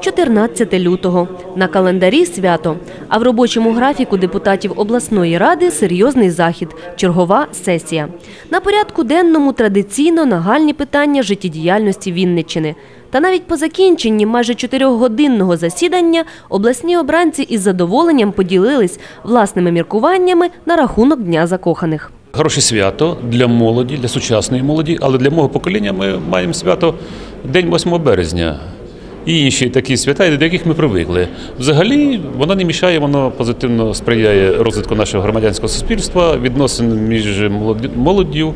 14 лютого. На календарі свято. А в робочому графіку депутатів обласної ради серйозний захід – чергова сесія. На порядку денному традиційно нагальні питання життєдіяльності Вінниччини. Та навіть по закінченні майже чотирьохгодинного засідання обласні обранці із задоволенням поділились власними міркуваннями на рахунок Дня закоханих. Хороше свято для молоді, для сучасної молоді, але для мого покоління ми маємо свято День 8 березня і інші такі свята, до яких ми привикли. Взагалі, воно не мішає, воно позитивно сприяє розвитку нашого громадянського суспільства, відносин між молоддю.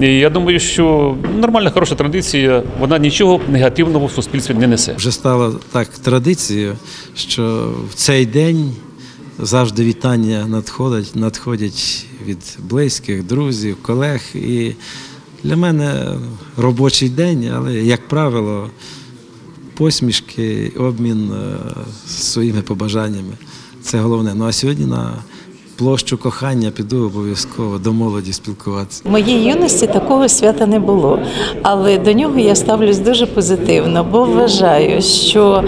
І я думаю, що нормальна хороша традиція, вона нічого негативного в суспільстві не несе. Вже стало так традицією, що в цей день завжди вітання надходять, надходять від близьких, друзів, колег. І для мене робочий день, але, як правило, посмішки, обмін е, своїми побажаннями. Це головне. Ну а сьогодні на площу кохання піду обов'язково до молоді спілкуватися. В моїй юності такого свята не було, але до нього я ставлюсь дуже позитивно, бо вважаю, що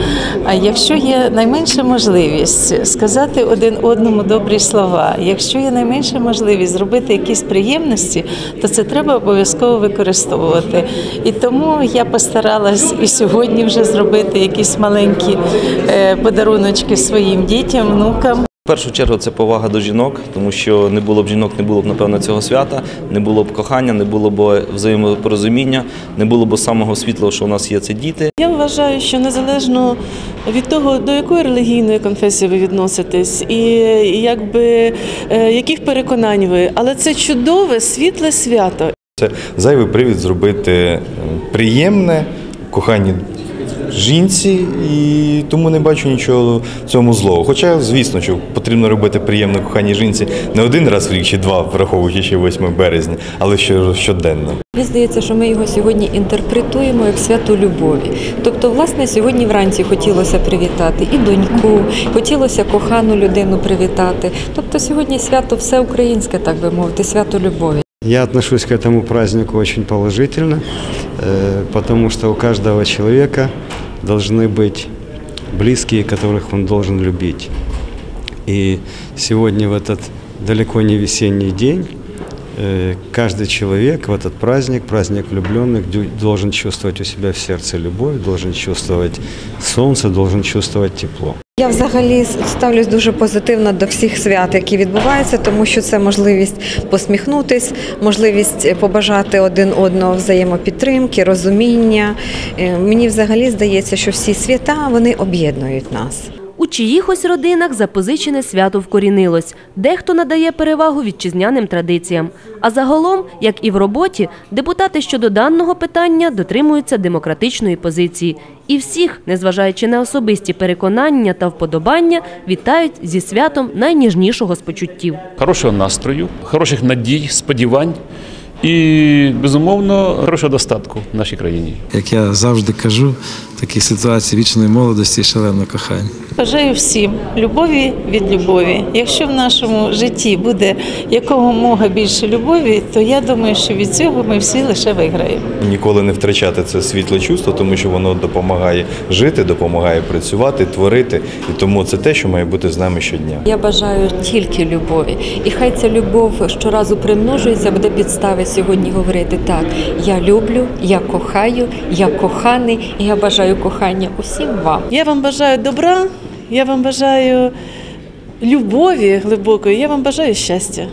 якщо є найменша можливість сказати один одному добрі слова, якщо є найменша можливість зробити якісь приємності, то це треба обов'язково використовувати. І тому я постаралась і сьогодні вже зробити якісь маленькі е, подаруночки своїм дітям, внукам. В першу чергу це повага до жінок, тому що не було б жінок, не було б напевно цього свята, не було б кохання, не було б взаємопорозуміння, не було б самого світлого, що у нас є це діти. Я вважаю, що незалежно від того, до якої релігійної конфесії ви відноситесь, і якби е, яких переконань ви, але це чудове світле свято. Це зайвий привід зробити приємне коханій жінці, і тому не бачу нічого в цьому злого. Хоча, звісно, що потрібно робити приємне коханій жінці не один раз в рік чи два, враховуючи ще 8 березня, але що щоденно. Мені здається, що ми його сьогодні інтерпретуємо як свято любові. Тобто, власне, сьогодні вранці хотілося привітати і доньку, хотілося кохану людину привітати. Тобто, сьогодні свято всеукраїнське, так би мовити, свято любові. Я отношусь к этому празднику очень положительно, э, потому что у каждого человека должны быть близкие, которых он должен любить. И сегодня в этот далеко не весенний день э, каждый человек в этот праздник, праздник влюбленных, должен чувствовать у себя в сердце любовь, должен чувствовать солнце, должен чувствовать тепло. Я взагалі ставлюсь дуже позитивно до всіх свят, які відбуваються, тому що це можливість посміхнутись, можливість побажати один одного взаємопідтримки, розуміння. Е, Мені взагалі здається, що всі свята вони об'єднують нас. У чиїхось родинах запозичене свято вкорінилось. Дехто надає перевагу вітчизняним традиціям. А загалом, як і в роботі, депутати щодо даного питання дотримуються демократичної позиції. І всіх, незважаючи на особисті переконання та вподобання, вітають зі святом найніжнішого з почуттів. Хорошого настрою, хороших надій, сподівань і, безумовно, хорошого достатку в нашій країні. Як я завжди кажу, такій ситуації вічної молодості і шаленого кохання. Бажаю всім любові від любові. Якщо в нашому житті буде якомога більше любові, то я думаю, що від цього ми всі лише виграємо. Ніколи не втрачати це світле чувство, тому що воно допомагає жити, допомагає працювати, творити. І тому це те, що має бути з нами щодня. Я бажаю тільки любові. І хай ця любов щоразу примножується, буде підстави сьогодні говорити так: я люблю, я кохаю, я коханий, і я бажаю кохання усім вам. Я вам бажаю добра, я вам бажаю любові глибокої, я вам бажаю щастя.